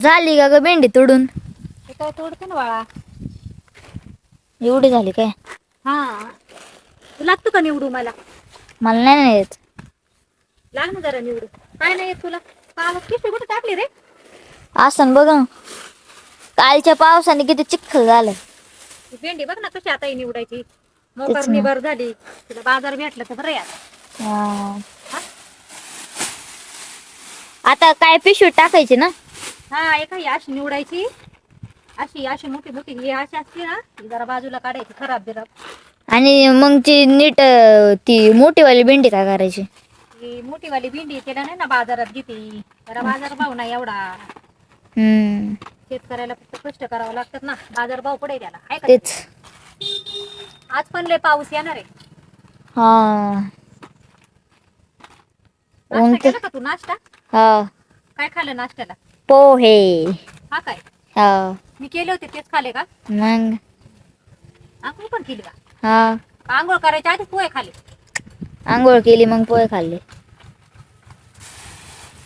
झाली का ग भेंडी तोडून? काय तोडते ना बाळा? एवढी झाली काय? हा. तू लागतो का निवडू मला? मला नाही ना येत. लाग ना जरा निवडू. काय नाही येत तुला? पाव किती कुठे टाकली रे? असं बघ ना. कालच्या पावसाने किती चिखल झालं भेंडी बघ ना कशी आता ही निवडायची. तेच मोकार ना. निबर झाली. तुला बाजार भेटला तर बरं आहे आता. हा? आता काय पिशवी टाकायची ना? हा एका ही अशी निवडायची. अशी अशी मोठी मोठी ही अशी असते ना जरा बाजूला काढायची खराब बिराब. आणि मग ती नीट अं, ती मोठीवाली भेंडी काय करायची? ही मोठीवाली भेंडी त्याला नाही ना बाजारात घेते जरा बाजार भाव नाही एवढा. हम्म. शेतकऱ्याला फक्त कष्ट करावं लागतात ना. बाजार भाव पडेल त्याला आहे का तेच. आज पण लय पाऊस येणार आहे. हा. नाश्ता केला का तू नाश्ता? हा. काय खाल्लं नाश्त्याला? पोहे. हा काय? हा. मी केले होते तेच खाले का? मग? आंघोळ पण केली का? हा. का आंघोळ करायच्या आधी पोहे खाले. आंघोळ केली मग पोहे खाल्ले.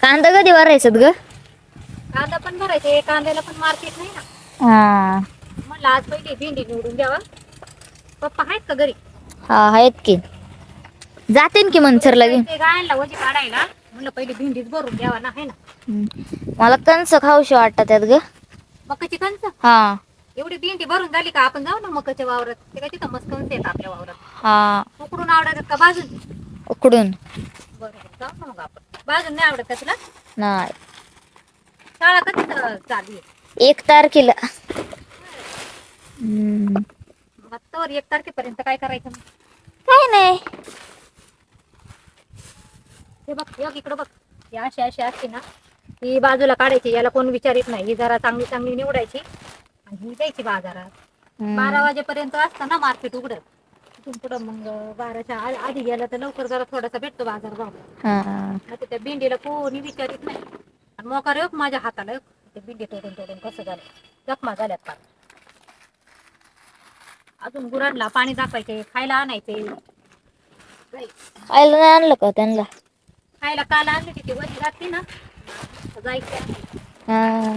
कांदा कधी भरायचं ग? कांदा पण भरायचे कांद्याला पण मार्केट नाही ना. हा. म्हणलं आज पहिली भेंडी निवडून द्यावा. पप्पा आहेत का घरी? हा आहेत की. जाते की मनसर लगे ते गायांना वजी काढायला. म्हणलं पहिली भेंडीच भरून द्यावा ना आहे ना. मला कंस खाऊशी वाटतात त्यात ग. मकाची कंच हा. एवढी भेंडी भरून झाली का आपण जाऊ ना मकाच्या वावरात. ते काय तिथं मस्त कंच येत आपल्या वावरात. हा. उकडून आवडतात का बाजून उकडून. बरोबर जाऊ ना मग आपण. बाजून नाही आवडत का तुला? नाही. शाळा कधी चालू आहे? एक तारखेला. हम्म. मग आत्तावर एक तारखेपर्यंत काय करायचं मग? काय नाही. बघ इकडं बघ. ही अशी अशी असते ना. ही बाजूला काढायची याला कोण विचारित नाही. ही जरा चांगली चांगली निवडायची आणि ही द्यायची बाजारात. बारा वाजेपर्यंत असतं ना मार्केट उघडत तिथून पुढं मग बाराच्या आ- आधी गेलं तर लवकर जरा थोडासा भेटतो बाजार भाव. हा. आता त्या भेंडीला कोणी विचारित नाही. आणि मोकार योग माझ्या हाताला योग ते भेंडी तोडून तोडून कसं झालं? जखमा झाल्यात पार. अजून गुरांना पाणी दाखवायचे खायला आणायचे? आईला नाही आणलं का त्यांना? खायला काल आणली तिथे वजी घातली ना. जायचं हा.